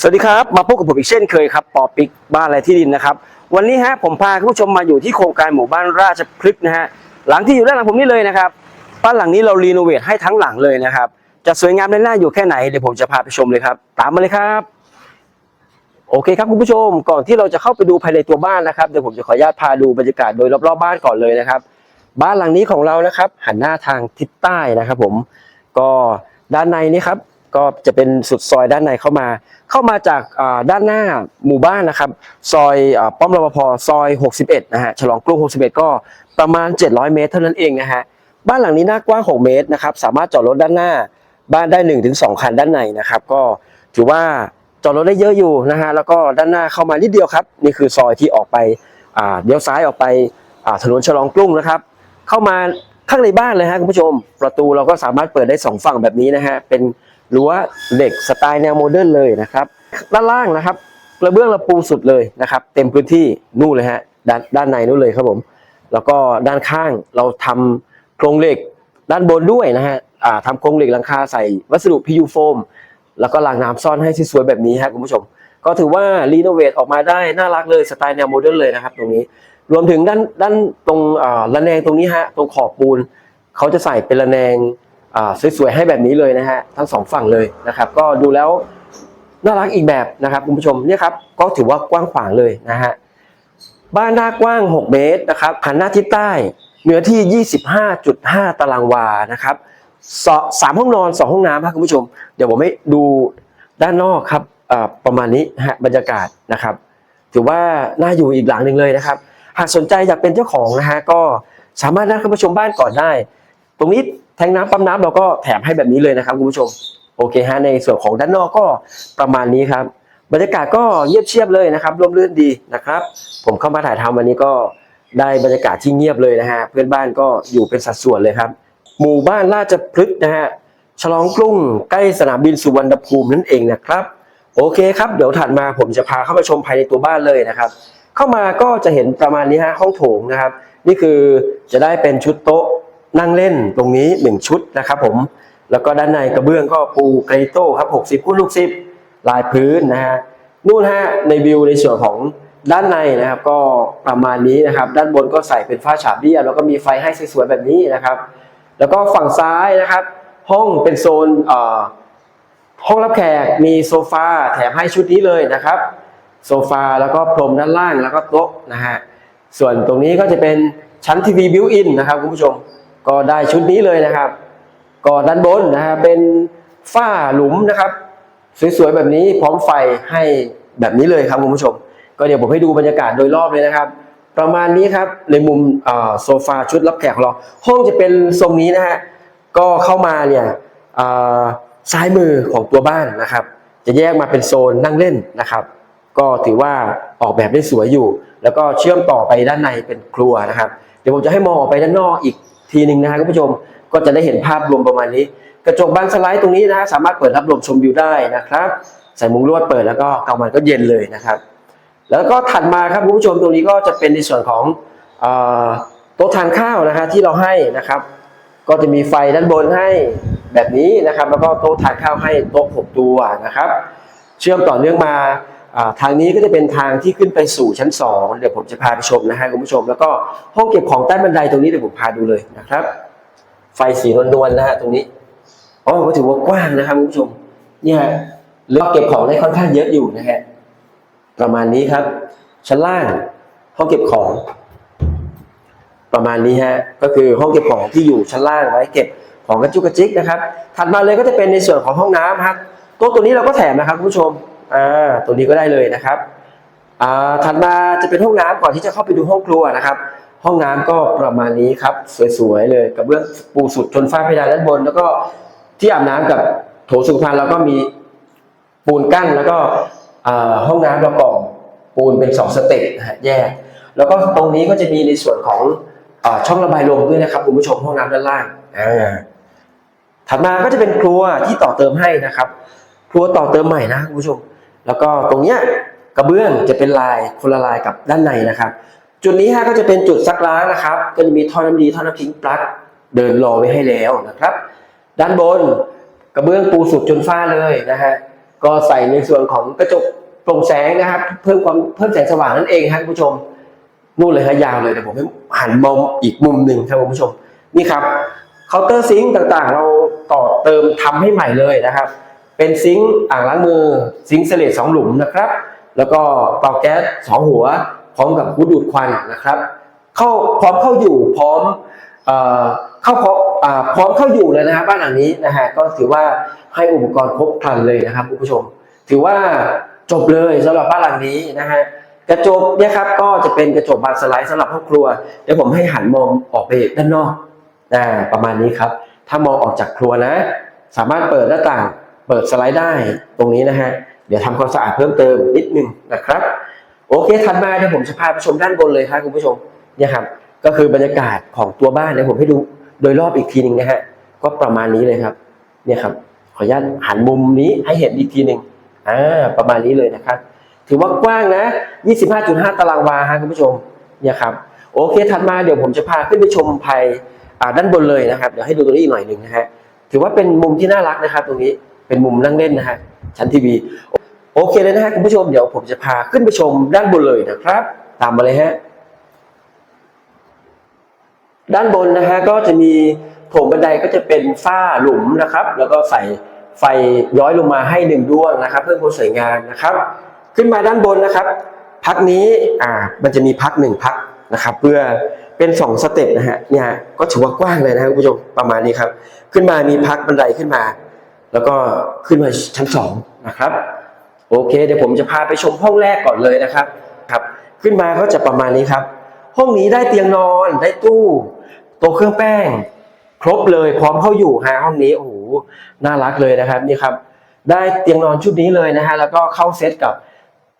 สวัสดีครับมาพบกับผมอีกเช่นเคยครับปอปิกบ้านอะไรที่ดินนะครับ วันนี้ฮะผมพาคุณผู้ชมมาอยู่ที่โครงการหมู่บ้านราชพฤกษ์นะฮะหลังที่อยู่ด้านหลังผมนี่เลยนะครับบ้านหลังนี้เรารีโนเวทให้ทั้งหลังเลยนะครับ จะสวยงามและน่าอยู่แค่ไหนเดี๋ยวผมจะพาไปชมเลยครับตามมาเลยครับ โอเคครับคุณผู้ชมก่อนที่เราจะเข้าไปดูภายในตัวบ้านนะครับเดี๋ยวผมจะขออนุญาตพาดูบรรยากาศโดยรอบๆบ้านก่อนเลยนะครับ บ้านหลังนี้ของเรานะครับ หันหน้าทางทิศใต้นะครับ ผมก็ด้านในนี้ครับ ก็จะเป็นสุดซอยด้านในเข้ามา เข้ามาจากด้านหน้าหมู่บ้านนะครับ ซอยป้อมรปภซอย 61 นะฮะฉลองกรุง61 ก็ประมาณ 700 เมตรเท่านั้นเองนะฮะบ้านหลังนี้หน้ากว้าง 6 เมตรนะครับ สามารถจอดรถด้านหน้าบ้านได้ 1-2 คันด้านในนะครับ ก็ถือว่าจอดรถได้เยอะอยู่นะฮะแล้วก็ด้านหน้าเข้ามานิดเดียวครับนี่คือซอยที่ออกไปเลี้ยวซ้ายออกไปถนนฉลองกรุงนะครับ เข้ามาข้างในบ้านเลยฮะคุณผู้ชม ประตูเราก็สามารถเปิดได้สองฝั่งแบบนี้นะฮะเป็น หรั้วเหล็กสไตล์แนวโมเดิร์นเลยนะครับด้านล่างนะครับกระเบื้องราปูสุดเลยนะครับ เต็มพื้นที่นู่นเลยฮะด้านด้านในนู่นเลยครับผม แล้วก็ด้านข้างเราทำโครงเหล็กด้านบนด้วยนะฮะอ่าทำโครงเหล็กหลังคาใส่วัสดุ PU โฟมแล้วก็รางน้ำซ่อนให้สวยๆแบบนี้ฮะคุณผู้ชม ก็ถือว่ารีโนเวทออกมาได้น่ารักเลยสไตล์แนวโมเดิร์นเลยนะครับตรงนี้ รวมถึงด้านด้านตรงอ่าระแนงตรงนี้ฮะตรงขอบปูนเขาจะใส่เป็นระแนง สวยๆให้แบบนี้เลยนะฮะทั้งสองฝั่งเลยนะครับ ก็ดูแล้วน่ารักอีกแบบนะครับคุณผู้ชมเนี่ยครับก็ถือว่ากว้างขวางเลยนะฮะบ้านหน้ากว้าง 6 เมตรนะครับหันหน้าทิศใต้เนื้อที่ 25.5 ตารางวานะครับสอสามห้องนอนสองห้องน้ำครับคุณผู้ชม เดี๋ยวผมให้ดูด้านนอกครับประมาณนี้ฮะบรรยากาศนะครับ ถือว่าน่าอยู่อีกหลังหนึ่งเลยนะครับ หากสนใจอยากเป็นเจ้าของนะฮะก็สามารถนั่งเข้ามาชมบ้านก่อนได้ ตรงนี้ แทงน้ำปั๊มน้ำเราก็แถมให้แบบนี้เลยนะครับคุณผู้ชมโอเคฮะในส่วนของด้านนอกก็ประมาณนี้ครับ บรรยากาศก็เงียบเชียบเลยนะครับร่มรื่นดีนะครับ ผมเข้ามาถ่ายทำวันนี้ก็ได้บรรยากาศที่เงียบเลยนะฮะเพื่อนบ้านก็อยู่เป็นสัดส่วนเลยครับ หมู่บ้านราชพฤกษ์นะฮะฉลองกรุงใกล้สนามบินสุวรรณภูมินั่นเองนะครับโอเคครับเดี๋ยวถัดมาผมจะพาเข้ามาชมภายในตัวบ้านเลยนะครับ เข้ามาก็จะเห็นประมาณนี้ฮะห้องโถงนะครับ นี่คือจะได้เป็นชุดโต๊ะ นั่งเล่นตรงนี้ 1 ชุดนะครับผม แล้วก็ด้านในกระเบื้องก็ปูไกรโต้ครับ 60คูณ60 ลายพื้นนะฮะนู่นฮะในวิวในส่วนของด้านในนะครับ ก็ประมาณนี้นะครับ ด้านบนก็ใส่เป็นฝ้าฉาบเบี้ยแล้วก็มีไฟให้สวยๆแบบนี้นะครับ แล้วก็ฝั่งซ้ายนะครับ ห้องเป็นโซนเอ่อห้องรับแขกมีโซฟาแถมให้ชุดนี้เลยนะครับ โซฟาแล้วก็พรมด้านล่างแล้วก็โต๊ะนะฮะส่วนตรงนี้ก็จะเป็นชั้นทีวีบิวอินนะครับคุณผู้ชม ก็ได้ชุดนี้เลยนะครับ ก็ด้านบนนะฮะเป็นฝ้าหลุมนะครับ สวยๆแบบนี้พร้อมไฟให้แบบนี้เลยครับคุณผู้ชม ก็เดี๋ยวผมให้ดูบรรยากาศโดยรอบเลยนะครับ ประมาณนี้ครับในมุมโซฟาชุดรับแขกของเรา ห้องจะเป็นทรงนี้นะฮะก็เข้ามาเนี่ยซ้ายมือของตัวบ้านนะครับ จะแยกมาเป็นโซนนั่งเล่นนะครับ ก็ถือว่าออกแบบได้สวยอยู่ แล้วก็เชื่อมต่อไปด้านในเป็นครัวนะครับ เดี๋ยวผมจะให้มองออกไปด้านนอกอีก ทีหนึ่งนะครับคุณผู้ชมก็จะได้เห็นภาพรวมประมาณนี้ กระจกบานสไลด์ตรงนี้นะฮะสามารถเปิดรับลมชมวิวได้นะครับใส่มุ้งลวดเปิดแล้วก็กลางวันก็เย็นเลยนะครับ แล้วก็ถัดมาครับคุณผู้ชมตรงนี้ก็จะเป็นในส่วนของโต๊ะทานข้าวนะฮะที่เราให้นะครับ ก็จะมีไฟด้านบนให้แบบนี้นะครับ แล้วก็โต๊ะทานข้าวให้โต๊ะหกตัวนะครับ เชื่อมต่อเนื่องมา ทางนี้ก็จะเป็นทางที่ขึ้นไปสู่ชั้น 2 เดี๋ยวผมจะพาไปชมนะฮะคุณผู้ชม แล้วก็ห้องเก็บของใต้บันไดตรงนี้เดี๋ยวผมพาดูเลยนะครับ ไฟสีนวลๆนะฮะตรงนี้อ๋อก็ถือว่ากว้างนะครับคุณผู้ชม เนี่ยแล้วเก็บของได้ค่อนข้างเยอะอยู่นะฮะประมาณนี้ครับ ชั้นล่างห้องเก็บของ ประมาณนี้ฮะก็คือห้องเก็บของที่อยู่ชั้นล่างไว้เก็บของกระจุกกระจิกนะครับถัดมาเลยก็จะเป็นในส่วนของห้องน้ำครับโต๊ะตัวนี้เราก็แถมนะครับคุณผู้ชม อ่าตัวนี้ก็ได้เลยนะครับอ่าถัดมาจะเป็นห้องน้ำก่อนที่จะเข้าไปดูห้องครัวนะครับ ห้องน้ำก็ประมาณนี้ครับสวยๆเลยกระเบื้องปูสุดจนฝ้าเพดานด้านบน แล้วก็ที่อาบน้ำกับโถสุขภัณฑ์แล้วก็มีปูนกั้นแล้วก็ห้องน้ำเราก่อปูนเป็นสองสเต็ปนะฮะแยก แล้วก็ตรงนี้ก็จะมีในส่วนของอช่องระบายลมด้วยนะครับคุณผู้ชมห้องน้ำด้านล่างถัดมาก็จะเป็นครัวที่ต่อเติมให้นะครับ ครัวต่อเติมใหม่นะคุณผู้ชม แล้วก็ตรงเนี้ยกระเบื้องจะเป็นลายคนละลายกับด้านในนะครับ จุดนี้ฮะก็จะเป็นจุดซักล้างนะครับ ก็จะมีท่อน้ำดีท่อน้ำทิ้งปลั๊กเดินรอไว้ให้แล้วนะครับ ด้านบนกระเบื้องปูสุดจนฝ้าเลยนะฮะก็ใส่ในส่วนของกระจกโปร่งแสงนะครับ เพิ่มความเพิ่มแสงสว่างนั่นเองครับคุณผู้ชมนู่นเลยฮะยาวเลยเดี๋ยวผมให้หันมองอีกมุมหนึ่งครับคุณผู้ชมนี่ครับเคาน์เตอร์ซิงค์ต่างๆ เราต่อเติมทำให้ใหม่เลยนะครับ เป็นซิงค์อ่างล้างมือซิงค์เสลดสองหลุมนะครับ แล้วก็เตาแก๊สสองหัว พร้อมกับหูดูดควันนะครับ เข้าพร้อมเข้าอยู่พร้อมเข้าพร้อมพร้อมเข้าอยู่เลยนะครับบ้านหลังนี้นะฮะก็ถือว่าให้อุปกรณ์ครบครันเลยนะครับคุณผู้ชม ถือว่าจบเลยสำหรับบ้านหลังนี้นะฮะกระจกเนี่ยครับก็จะเป็นกระจกบานสไลด์สำหรับห้องครัวเดี๋ยวผมให้หันมองออกไปด้านนอกอ่าประมาณนี้ครับ ถ้ามองออกจากครัวนะ สามารถเปิดหน้าต่าง เปิดสไลด์ได้ตรงนี้นะฮะ เดี๋ยวทำความสะอาดเพิ่มเติมนิดนึงนะครับ โอเคถัดมาเดี๋ยวผมจะพาไปชมด้านบนเลยครับคุณผู้ชมเนี่ยครับก็คือบรรยากาศของตัวบ้านเดี๋ยวผมให้ดูโดยรอบอีกทีหนึ่งนะฮะก็ประมาณนี้เลยครับเนี่ยครับขออนุญาตหันมุมนี้ให้เห็นอีกทีหนึ่งอ่าประมาณนี้เลยนะครับ ถือว่ากว้างนะ 25.5 ตารางวาฮะคุณผู้ชมเนี่ยครับโอเคถัดมาเดี๋ยวผมจะพาขึ้นไปชมภายด้านบนเลยนะครับ เดี๋ยวให้ดูตรงนี้อีกหน่อยหนึ่งนะฮะถือว่าเป็นมุมที่น่ารักนะครับ ตรงนี้ เป็นมุมนั่งเล่นนะฮะชั้นทีวีโอเคเลยนะฮะคุณผู้ชมเดี๋ยวผมจะพาขึ้นไปชมด้านบนเลยนะครับ ตามมาเลยฮะด้านบนนะฮะก็จะมีโถงบันไดก็จะเป็นฝ้าหลุมนะครับ แล้วก็ใส่ไฟย้อยลงมาให้หนึ่งดวงนะครับ เพื่อความสวยงามนะครับ ขึ้นมาด้านบนนะครับ พักนี้อ่ามันจะมีพักหนึ่งพักนะครับ เพื่อเป็นสองสเต็ปนะฮะเนี่ยก็ถือว่ากว้างเลยนะครับคุณผู้ชมประมาณนี้ครับ ขึ้นมามีพักบันไดขึ้นมา แล้วก็ขึ้นมาชั้นสองนะครับ โอเค เดี๋ยวผมจะพาไปชมห้องแรกก่อนเลยนะครับครับ ขึ้นมาก็จะประมาณนี้ครับ ห้องนี้ได้เตียงนอนได้ตู้โต๊ะเครื่องแป้ง ครบเลยพร้อมเข้าอยู่ฮะห้องนี้โอ้โหน่ารักเลยนะครับนี่ครับ ได้เตียงนอนชุดนี้เลยนะฮะแล้วก็เข้าเซตกับ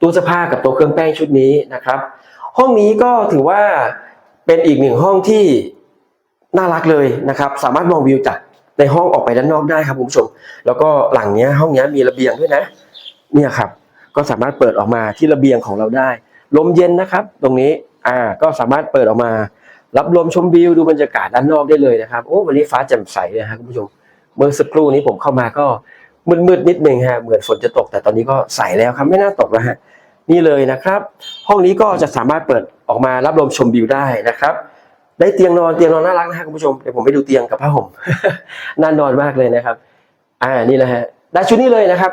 ตู้เสื้อผ้ากับโต๊ะเครื่องแป้งชุดนี้นะครับ ห้องนี้ก็ถือว่าเป็นอีกหนึ่งห้องที่น่ารักเลยนะครับ สามารถมองวิวจาก ในห้องออกไปด้านนอกได้ครับคุณผู้ชม แล้วก็หลังเนี้ยห้องเนี้ยมีระเบียงด้วยนะ เนี่ยครับ ก็สามารถเปิดออกมาที่ระเบียงของเราได้ ลมเย็นนะครับ ตรงนี้อ่าก็สามารถเปิดออกมา รับลมชมวิวดูบรรยากาศด้านนอกได้เลยนะครับโอ้วันนี้ฟ้าแจ่มใสเลยครับคุณผู้ชม เมื่อสักครู่นี้ผมเข้ามาก็มืดๆนิดนึงฮะเหมือนฝนจะตกแต่ตอนนี้ก็ใสแล้วครับไม่น่าตกแล้วฮะนี่เลยนะครับ ห้องนี้ก็จะสามารถเปิดออกมารับลมชมวิวได้นะครับ ได้เตียงนอนเตียงนอนน่ารักนะฮะคุณผู้ชมเดี๋ยวผมไปดูเตียงกับผ้าห่มน่านอนมากเลยนะครับ อ่านี่แหละฮะได้ชุดนี้เลยนะครับ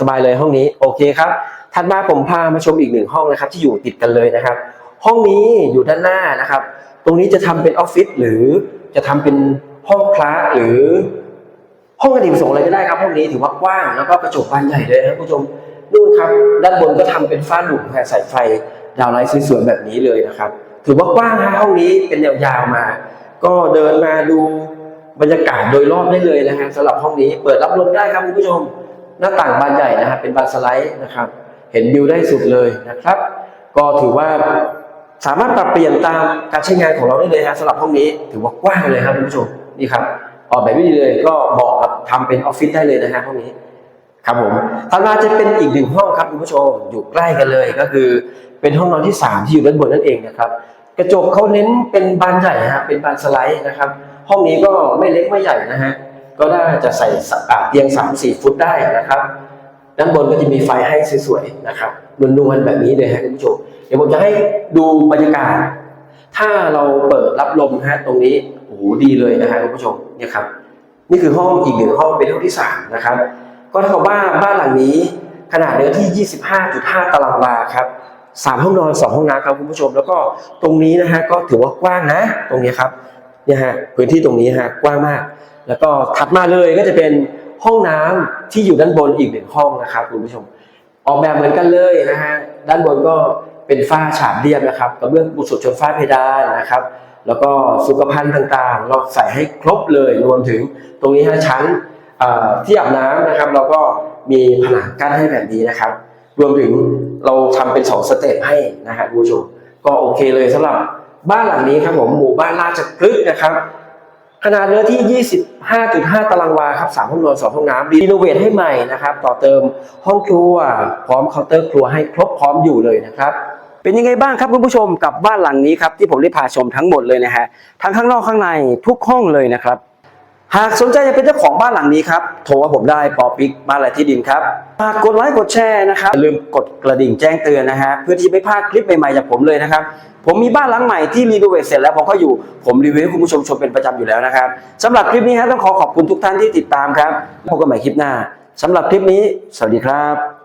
สบายเลยห้องนี้โอเคครับถัดมาผมพามาชมอีกหนึ่งห้องนะครับ ที่อยู่ติดกันเลยนะครับ ห้องนี้อยู่ด้านหน้านะครับ ตรงนี้จะทำเป็นออฟฟิศหรือจะทำเป็นห้องพระหรือ ห้องอเนกประสงค์อะไรก็ได้ครับ ห้องนี้ถือว่ากว้างแล้วก็กระจกบานใหญ่เลยนะคุณผู้ชมนู่นครับ ด้านบนก็ทำเป็นฝ้าหลุมแผ่สายไฟดาวไลท์สวยๆแบบนี้เลยนะครับ ถือว่ากว้างฮะห้องนี้เป็นยาวๆมา ก็เดินมาดูบรรยากาศโดยรอบได้เลยนะฮะสำหรับห้องนี้เปิดรับลมได้ครับคุณผู้ชม หน้าต่างบานใหญ่นะครับเป็นบานสไลด์นะครับ เห็นวิวได้สุดเลยนะครับ ก็ถือว่าสามารถปรับเปลี่ยนตามการใช้งานของเราได้เลยฮะสำหรับห้องนี้ถือว่ากว้างเลยครับคุณผู้ชมนี่ครับออกแบบไม่ดีเลยก็เหมาะกับทำเป็นออฟฟิศได้เลยนะฮะห้องนี้ ครับผมถัดมาจะเป็นอีกหนึ่งห้องครับคุณผู้ชมอยู่ใกล้กันเลยก็คือ เป็นห้องนอนที่สามที่อยู่ด้านบนนั่นเองนะครับ กระจกเขาเน้นเป็นบานใหญ่ฮะเป็นบานสไลด์นะครับ ห้องนี้ก็ไม่เล็กไม่ใหญ่นะฮะก็น่าจะใส่เตียงสามสี่ฟุตได้นะครับ ด้านบนก็จะมีไฟให้สวยๆนะครับนวลๆแบบนี้เลยฮะคุณผู้ชมเดี๋ยวผมจะให้ดูบรรยากาศ ถ้าเราเปิดรับลมฮะตรงนี้โอ้โหดีเลยนะฮะคุณผู้ชมเนี่ยครับนี่คือห้องอีกหนึ่งห้องเป็นห้องที่สามนะครับ ก็เท่ากับว่าบ้านหลังนี้ขนาดเนื้อที่ 25.5 ตารางวาครับสามห้องนอนสองห้องน้ำครับคุณผู้ชม แล้วก็ตรงนี้นะฮะก็ถือว่ากว้างนะ ตรงนี้ครับเนี่ยฮะพื้นที่ตรงนี้ฮะกว้างมาก แล้วก็ถัดมาเลยก็จะเป็นห้องน้ำที่อยู่ด้านบนอีกหนึ่งห้องนะครับคุณผู้ชม ออกแบบเหมือนกันเลยนะฮะด้านบนก็เป็นฝ้าฉาบเรียบนะครับกระเบื้องปูสุดชนฝ้าเพดานนะครับ แล้วก็สุขภัณฑ์ต่างๆ เราใส่ให้ครบเลยรวมถึงตรงนี้ฮะชั้น ที่อาบน้ำนะครับเราก็มีผนังกั้นให้แบบนี้นะครับ รวมถึงเราทำเป็นสองสเต็ปให้นะฮะผู้ชมก็โอเคเลยสำหรับบ้านหลังนี้ครับผมหมู่บ้านราชพฤกษ์นะครับขนาดเนื้อที่ 25.5 ตารางวาครับ3ห้องนอน 2 ห้องน้ำรีโนเวทให้ใหม่นะครับ ต่อเติมห้องครัว พร้อมเคาน์เตอร์ครัวให้ครบพร้อมอยู่เลยนะครับ เป็นยังไงบ้างครับคุณผู้ชมกับบ้านหลังนี้ครับที่ผมได้พาชมทั้งหมดเลยนะฮะทั้งข้างนอกข้างในทุกห้องเลยนะครับ หากสนใจจะเป็นเจ้าของบ้านหลังนี้ครับโทรว่าผมได้ปอปิกบ้านและที่ดินครับฝากกดไลค์กดแชร์นะครับอย่าลืมกดกระดิ่งแจ้งเตือนนะฮะเพื่อที่ไม่พลาดคลิปใหม่ๆจากผมเลยนะครับผมมีบ้านหลังใหม่ที่รีโนเวทเสร็จแล้วผมก็อยู่ผมรีวิวให้คุณผู้ชมชมเป็นประจำอยู่แล้วนะครับสำหรับคลิปนี้ฮะต้องขอขอบคุณทุกท่านที่ติดตามครับพบกันใหม่คลิปหน้าสำหรับคลิปนี้ สวัสดีครับ